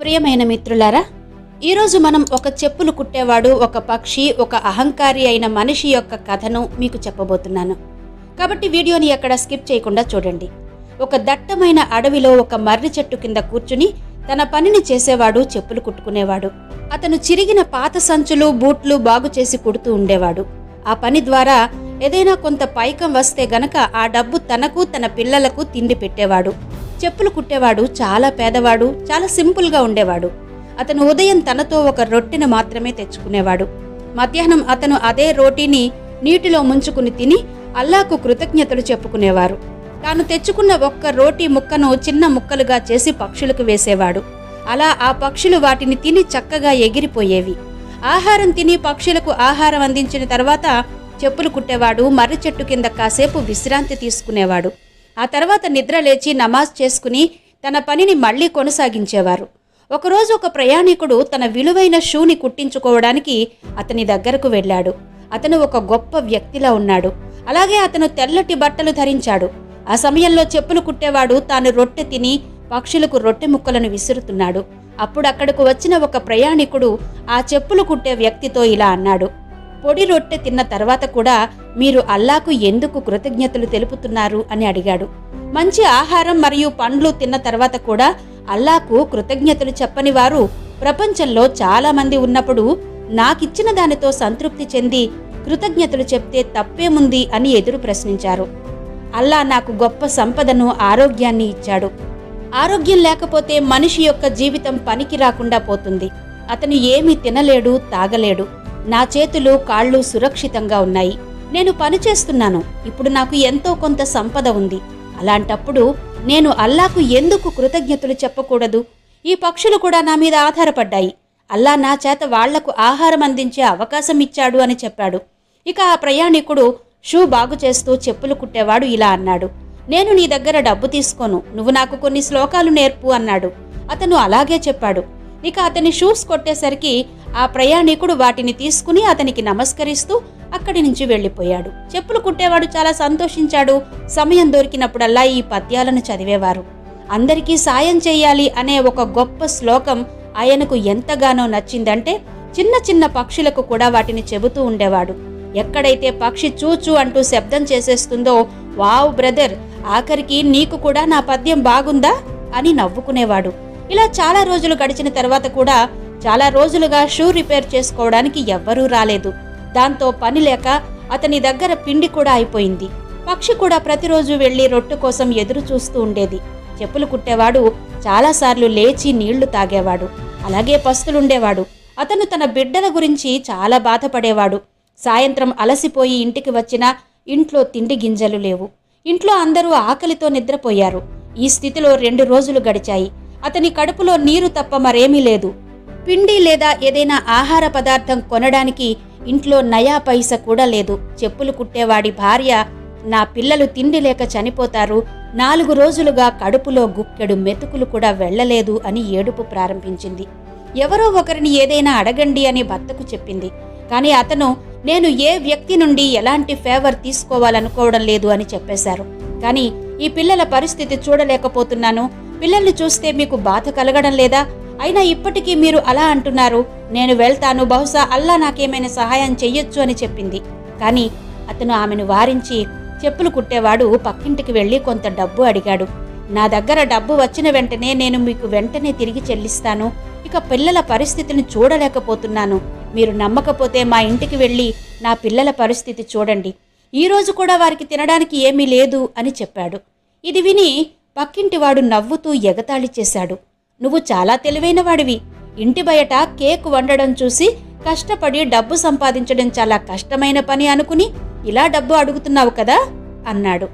ప్రియమైన మిత్రులారా ఈరోజు మనం ఒక చెప్పులు కుట్టేవాడు ఒక పక్షి ఒక అహంకారి అయిన మనిషి యొక్క కథను మీకు చెప్పబోతున్నాను. కాబట్టి వీడియోని ఎక్కడ స్కిప్ చేయకుండా చూడండి. ఒక దట్టమైన అడవిలో ఒక మర్రి చెట్టు కింద కూర్చుని తన పనిని చేసేవాడు చెప్పులు కుట్టుకునేవాడు. అతను చిరిగిన పాత సంచులు బూట్లు బాగు చేసి కుడుతూ ఉండేవాడు. ఆ పని ద్వారా ఏదైనా కొంత పైకం వస్తే గనక ఆ డబ్బు తనకు తన పిల్లలకు తిండి పెట్టేవాడు. చెప్పులు కుట్టేవాడు చాలా పేదవాడు చాలా సింపుల్గా ఉండేవాడు. అతను ఉదయం తనతో ఒక రొట్టెను మాత్రమే తెచ్చుకునేవాడు. మధ్యాహ్నం అతను అదే రోటీని నీటిలో ముంచుకుని తిని అల్లాకు కృతజ్ఞతలు చెప్పుకునేవారు. తాను తెచ్చుకున్న ఒక్క రోటీ ముక్కను చిన్న ముక్కలుగా చేసి పక్షులకు వేసేవాడు. అలా ఆ పక్షులు వాటిని తిని చక్కగా ఎగిరిపోయేవి. ఆహారం తిని పక్షులకు ఆహారం అందించిన తర్వాత చెప్పులు కుట్టేవాడు మర్రి చెట్టు కింద కాసేపు విశ్రాంతి తీసుకునేవాడు. ఆ తర్వాత నిద్ర లేచి నమాజ్ చేసుకుని తన పనిని మళ్ళీ కొనసాగించేవారు. ఒకరోజు ఒక ప్రయాణికుడు తన విలువైన షూని కుట్టించుకోవడానికి అతని దగ్గరకు వెళ్ళాడు. అతను ఒక గొప్ప వ్యక్తిలా ఉన్నాడు. అలాగే అతను తెల్లటి బట్టలు ధరించాడు. ఆ సమయంలో చెప్పులు కుట్టేవాడు తాను రొట్టె తిని పక్షులకు రొట్టె ముక్కలను విసురుతున్నాడు. అప్పుడు అక్కడకు వచ్చిన ఒక ప్రయాణికుడు ఆ చెప్పులు కుట్టే వ్యక్తితో ఇలా అన్నాడు. పొడి రొట్టె తిన్న తర్వాత కూడా మీరు అల్లాకు ఎందుకు కృతజ్ఞతలు తెలుపుతున్నారు అని అడిగాడు. మంచి ఆహారం మరియు పండ్లు తిన్న తర్వాత కూడా అల్లాకు కృతజ్ఞతలు చెప్పని వారు ప్రపంచంలో చాలా మంది ఉన్నప్పుడు నాకిచ్చిన దానితో సంతృప్తి చెంది కృతజ్ఞతలు చెప్తే తప్పేముంది అని ఎదురు ప్రశ్నించారు. అల్లా నాకు గొప్ప సంపదను ఆరోగ్యాన్ని ఇచ్చాడు. ఆరోగ్యం లేకపోతే మనిషి యొక్క జీవితం పనికి రాకుండా పోతుంది. అతను ఏమీ తినలేడు తాగలేడు. నా చేతులు కాళ్ళు సురక్షితంగా ఉన్నాయి. నేను పని చేస్తున్నాను ఇప్పుడు నాకు ఎంతో కొంత సంపద ఉంది. అలాంటప్పుడు నేను అల్లాకు ఎందుకు కృతజ్ఞతలు చెప్పకూడదు? ఈ పక్షులు కూడా నా మీద ఆధారపడ్డాయి. అల్లా నా చేత వాళ్ళకు ఆహారం అందించే అవకాశం ఇచ్చాడు అని చెప్పాడు. ఇక ఆ ప్రయాణికుడు షూ బాగు చేస్తూ చెప్పులు కుట్టేవాడు ఇలా అన్నాడు. నేను నీ దగ్గర డబ్బు తీసుకోను. నువ్వు నాకు కొన్ని శ్లోకాలు నేర్పు అన్నాడు. అతను అలాగే చెప్పాడు. ఇక అతని షూస్ కొట్టేసరికి ఆ ప్రయాణికుడు వాటిని తీసుకుని అతనికి నమస్కరిస్తూ అక్కడి నుంచి వెళ్ళిపోయాడు. చెప్పులు కుట్టేవాడు చాలా సంతోషించాడు. సమయం దొరికినప్పుడల్లా ఈ పద్యాలను చదివేవారు. అందరికీ సాయం చేయాలి అనే ఒక గొప్ప శ్లోకం ఆయనకు ఎంతగానో నచ్చిందంటే చిన్న చిన్న పక్షులకు కూడా వాటిని చెబుతూ ఉండేవాడు. ఎక్కడైతే పక్షి చూచూ అంటూ శబ్దం చేసేస్తుందో వావ్ బ్రదర్ ఆఖరికి నీకు కూడా నా పద్యం బాగుందా? అని నవ్వుకునేవాడు. ఇలా చాలా రోజులు గడిచిన తర్వాత కూడా చాలా రోజులుగా షూ రిపేర్ చేసుకోవడానికి ఎవ్వరూ రాలేదు. దాంతో పని లేక అతని దగ్గర పిండి కూడా అయిపోయింది. పక్షి కూడా ప్రతిరోజు వెళ్ళి రొట్టె కోసం ఎదురు చూస్తూ ఉండేది. చెప్పులు కుట్టేవాడు చాలాసార్లు లేచి నీళ్ళు తాగేవాడు అలాగే పస్తులుండేవాడు. అతను తన బిడ్డల గురించి చాలా బాధపడేవాడు. సాయంత్రం అలసిపోయి ఇంటికి వచ్చినా ఇంట్లో తిండి గింజలు లేవు. ఇంట్లో అందరూ ఆకలితో నిద్రపోయారు. ఈ స్థితిలో రెండు రోజులు గడిచాయి. అతని కడుపులో నీరు తప్ప మరేమీ లేదు. పిండి లేదా ఏదైనా ఆహార పదార్థం కొనడానికి ఇంట్లో నయా పైస కూడా లేదు. చెప్పులు కుట్టేవాడి భార్య నా పిల్లలు తిండి లేక చనిపోతారు. నాలుగు రోజులుగా కడుపులో గుక్కెడు మెతుకులు కూడా వెళ్ళలేదు అని ఏడుపు ప్రారంభించింది. ఎవరో ఒకరిని ఏదైనా అడగండి అని భర్తకు చెప్పింది. కానీ అతను నేను ఏ వ్యక్తి నుండి ఎలాంటి ఫేవర్ తీసుకోవాలనుకోవడం లేదు అని చెప్పేశారు. కానీ ఈ పిల్లల పరిస్థితి చూడలేకపోతున్నాను. పిల్లల్ని చూస్తే మీకు బాధ కలగడం లేదా? అయినా ఇప్పటికీ మీరు అలా అంటున్నారు. నేను వెళ్తాను. బహుశా అల్లా నాకేమైనా సహాయం చెయ్యొచ్చు అని చెప్పింది. కానీ అతను ఆమెను వారించి చెప్పులు కుట్టేవాడు పక్కింటికి వెళ్ళి కొంత డబ్బు అడిగాడు. నా దగ్గర డబ్బు వచ్చిన వెంటనే నేను మీకు వెంటనే తిరిగి చెల్లిస్తాను. ఇక పిల్లల పరిస్థితిని చూడలేకపోతున్నాను. మీరు నమ్మకపోతే మా ఇంటికి వెళ్ళి నా పిల్లల పరిస్థితి చూడండి. ఈరోజు కూడా వారికి తినడానికి ఏమీ లేదు అని చెప్పాడు. ఇది విని పక్కింటివాడు నవ్వుతూ ఎగతాళి చేశాడు. నువ్వు చాలా తెలివైన వాడివి ఇంటి బయట కేక్ వండడం చూసి కష్టపడి డబ్బు సంపాదించడం చాలా కష్టమైన పని అనుకుని ఇలా డబ్బు అడుగుతున్నావు కదా? అన్నాడు.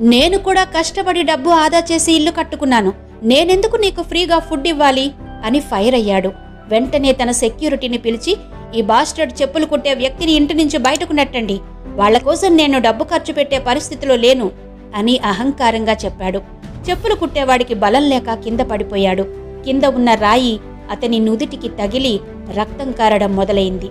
నేను కూడా కష్టపడి డబ్బు ఆదా చేసి ఇల్లు కట్టుకున్నాను. నేనెందుకు నీకు ఫ్రీగా ఫుడ్ ఇవ్వాలి? అని ఫైర్ అయ్యాడు. వెంటనే తన సెక్యూరిటీని పిలిచి ఈ బాస్టర్డ్ చెప్పులు కుట్టే వ్యక్తిని ఇంటి నుంచి బయటకు నెట్టండి. వాళ్ళ కోసం నేను డబ్బు ఖర్చు పెట్టే పరిస్థితిలో లేను అని అహంకారంగా చెప్పాడు. చెప్పులు కుట్టేవాడికి బలం లేక కింద పడిపోయాడు. కింద ఉన్న రాయి అతని నుదిటికి తగిలి రక్తం కారడం మొదలైంది.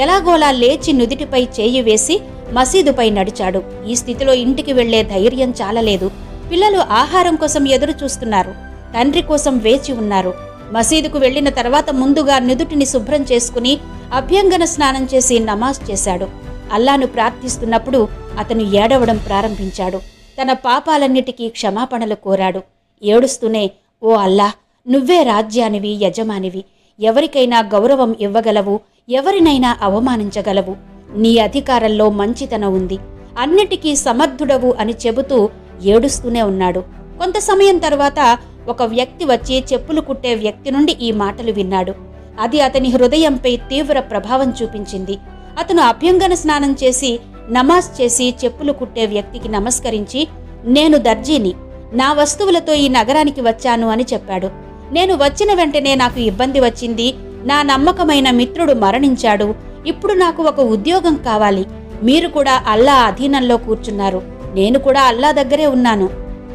ఎలాగోలా లేచి నుదిటిపై చేయి వేసి మసీదుపై నడిచాడు. ఈ స్థితిలో ఇంటికి వెళ్ళే ధైర్యం చాలలేదు. పిల్లలు ఆహారం కోసం ఎదురు చూస్తున్నారు. తండ్రి కోసం వేచి ఉన్నారు. మసీదుకు వెళ్ళిన తర్వాత ముందుగా నుదుటిని శుభ్రం చేసుకుని అభ్యంగన స్నానం చేసి నమాజ్ చేశాడు. అల్లాను ప్రార్థిస్తున్నప్పుడు అతను ఏడవడం ప్రారంభించాడు. తన పాపాలన్నిటికీ క్షమాపణలు కోరాడు. ఏడుస్తూనే ఓ అల్లా నువ్వే రాజ్యానివి యజమానివి. ఎవరికైనా గౌరవం ఇవ్వగలవు ఎవరినైనా అవమానించగలవు. నీ అధికారంలో మంచితనం ఉంది. అన్నిటికీ సమర్థుడవు అని చెబుతూ ఏడుస్తూనే ఉన్నాడు. కొంత సమయం తర్వాత ఒక వ్యక్తి వచ్చి చెప్పులు కుట్టే వ్యక్తి నుండి ఈ మాటలు విన్నాడు. అది అతని హృదయంపై తీవ్ర ప్రభావం చూపించింది. అతను అభ్యంగన స్నానం చేసి నమాజ్ చేసి చెప్పులు కుట్టే వ్యక్తికి నమస్కరించి నేను దర్జీని. నా వస్తువులతో ఈ నగరానికి వచ్చాను అని చెప్పాడు. నేను వచ్చిన వెంటనే నాకు ఇబ్బంది వచ్చింది. నా నమ్మకమైన మిత్రుడు మరణించాడు. ఇప్పుడు నాకు ఒక ఉద్యోగం కావాలి. మీరు కూడా అల్లా అధీనంలో కూర్చున్నారు. నేను కూడా అల్లా దగ్గరే ఉన్నాను.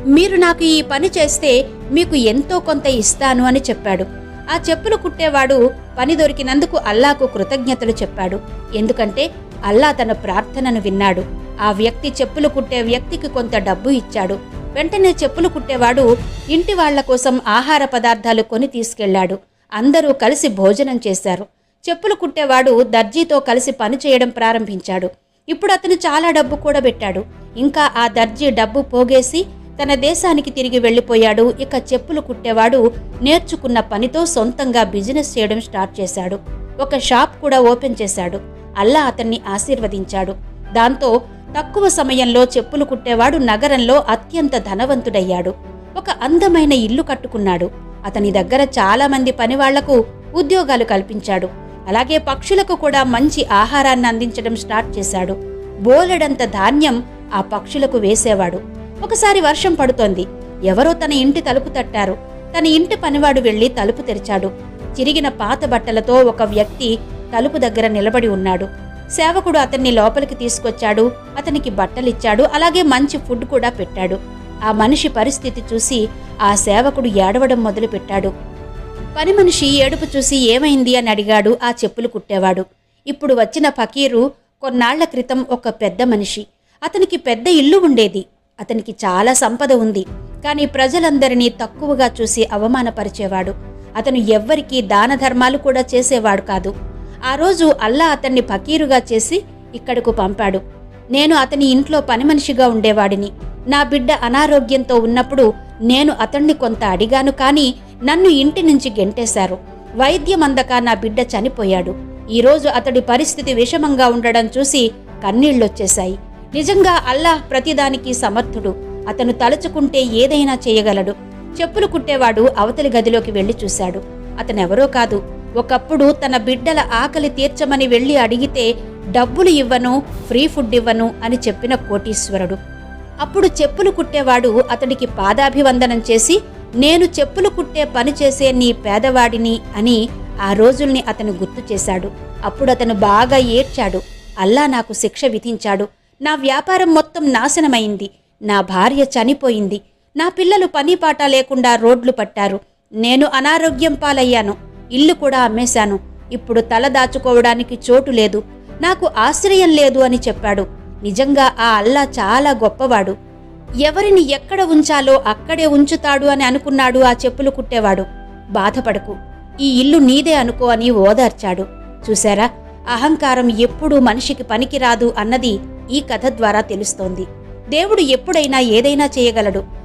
మీరు నాకు ఈ పని చేస్తే మీకు ఎంతో కొంత ఇస్తాను అని చెప్పాడు. ఆ చెప్పులు కుట్టేవాడు పని దొరికినందుకు అల్లాకు కృతజ్ఞతలు చెప్పాడు. ఎందుకంటే అల్లా తన ప్రార్థనను విన్నాడు. ఆ వ్యక్తి చెప్పులు కుట్టే వ్యక్తికి కొంత డబ్బు ఇచ్చాడు. వెంటనే చెప్పులు కుట్టేవాడు ఇంటి వాళ్ళ కోసం ఆహార పదార్థాలు కొని తీసుకెళ్ళాడు. అందరూ కలిసి భోజనం చేశారు. చెప్పులు కుట్టేవాడు దర్జీతో కలిసి పని చేయడం ప్రారంభించాడు. ఇప్పుడు అతను చాలా డబ్బు కూడా పెట్టాడు. ఇంకా ఆ దర్జీ డబ్బు పోగేసి తన దేశానికి తిరిగి వెళ్ళిపోయాడు. ఇక చెప్పులు కుట్టేవాడు నేర్చుకున్న పనితో సొంతంగా బిజినెస్ చేయడం స్టార్ట్ చేశాడు. ఒక షాప్ కూడా ఓపెన్ చేశాడు. అల్లా అతన్ని ఆశీర్వదించాడు. దాంతో తక్కువ సమయంలో చెప్పులు కుట్టేవాడు నగరంలో అత్యంత ధనవంతుడయ్యాడు. ఒక అందమైన ఇల్లు కట్టుకున్నాడు. అతని దగ్గర చాలా మంది పనివాళ్ళకు ఉద్యోగాలు కల్పించాడు. అలాగే పక్షులకు కూడా మంచి ఆహారాన్ని అందించడం స్టార్ట్ చేశాడు. బోలెడంత ధాన్యం ఆ పక్షులకు వేసేవాడు. ఒకసారి వర్షం పడుతోంది. ఎవరో తన ఇంటి తలుపు తట్టారు. తన ఇంటి పనివాడు వెళ్ళి తలుపు తెరిచాడు. చిరిగిన పాత బట్టలతో ఒక వ్యక్తి తలుపు దగ్గర నిలబడి ఉన్నాడు. సేవకుడు అతన్ని లోపలికి తీసుకొచ్చాడు. అతనికి బట్టలిచ్చాడు. అలాగే మంచి ఫుడ్ కూడా పెట్టాడు. ఆ మనిషి పరిస్థితి చూసి ఆ సేవకుడు ఏడవడం మొదలుపెట్టాడు. పని మనిషి ఏడుపు చూసి ఏమైంది అని అడిగాడు. ఆ చెప్పులు కుట్టేవాడు. ఇప్పుడు వచ్చిన ఫకీరు కొన్నాళ్ళ క్రితం ఒక పెద్ద మనిషి. అతనికి పెద్ద ఇల్లు ఉండేది. అతనికి చాలా సంపద ఉంది. కానీ ప్రజలందరినీ తక్కువగా చూసి అవమానపరిచేవాడు. అతను ఎవ్వరికీ దాన ధర్మాలు కూడా చేసేవాడు కాదు. ఆ రోజు అల్లా అతన్ని ఫకీరుగా చేసి ఇక్కడకు పంపాడు. నేను అతని ఇంట్లో పని మనిషిగా ఉండేవాడిని. నా బిడ్డ అనారోగ్యంతో ఉన్నప్పుడు నేను అతన్ని కొంత అడిగాను కానీ నన్ను ఇంటి నుంచి గెంటేశారు. వైద్యం అందక నా బిడ్డ చనిపోయాడు. ఈరోజు అతడి పరిస్థితి విషమంగా ఉండడం చూసి కన్నీళ్ళొచ్చేశాయి నిజంగా అల్లాహ్ ప్రతిదానికి సమర్థుడు. అతను తలుచుకుంటే ఏదైనా చేయగలడు. చెప్పులు కుట్టేవాడు అవతలి గదిలోకి వెళ్ళి చూశాడు. అతనెవరో కాదు. ఒకప్పుడు తన బిడ్డల ఆకలి తీర్చమని వెళ్ళి అడిగితే డబ్బులు ఇవ్వను ఫ్రీ ఫుడ్ ఇవ్వను అని చెప్పిన కోటీశ్వరుడు. అప్పుడు చెప్పులు కుట్టేవాడు అతడికి పాదాభివందనం చేసి నేను చెప్పులు కుట్టే పని చేసే నీ పేదవాడిని అని ఆ రోజుల్ని అతను గుర్తు చేశాడు. అప్పుడు అతను బాగా ఏడ్చాడు. అల్లా నాకు శిక్ష విధించాడు. నా వ్యాపారం మొత్తం నాశనమైంది. నా భార్య చనిపోయింది. నా పిల్లలు పనిపాట లేకుండా రోడ్లు పట్టారు. నేను అనారోగ్యం పాలయ్యాను. ఇల్లు కూడా అమ్మేశాను. ఇప్పుడు తల దాచుకోవడానికి చోటు లేదు. నాకు ఆశ్రయం లేదు అని చెప్పాడు. నిజంగా ఆ అల్లా చాలా గొప్పవాడు. ఎవరిని ఎక్కడ ఉంచాలో అక్కడే ఉంచుతాడు అని అనుకున్నాడు ఆ చెప్పులు కుట్టేవాడు. బాధపడకు. ఈ ఇల్లు నీదే అనుకో అని ఓదార్చాడు. చూశారా? అహంకారం ఎప్పుడూ మనిషికి పనికిరాదు అన్నది ఈ కథ ద్వారా తెలుస్తోంది. దేవుడు ఎప్పుడైనా ఏదైనా చేయగలడు.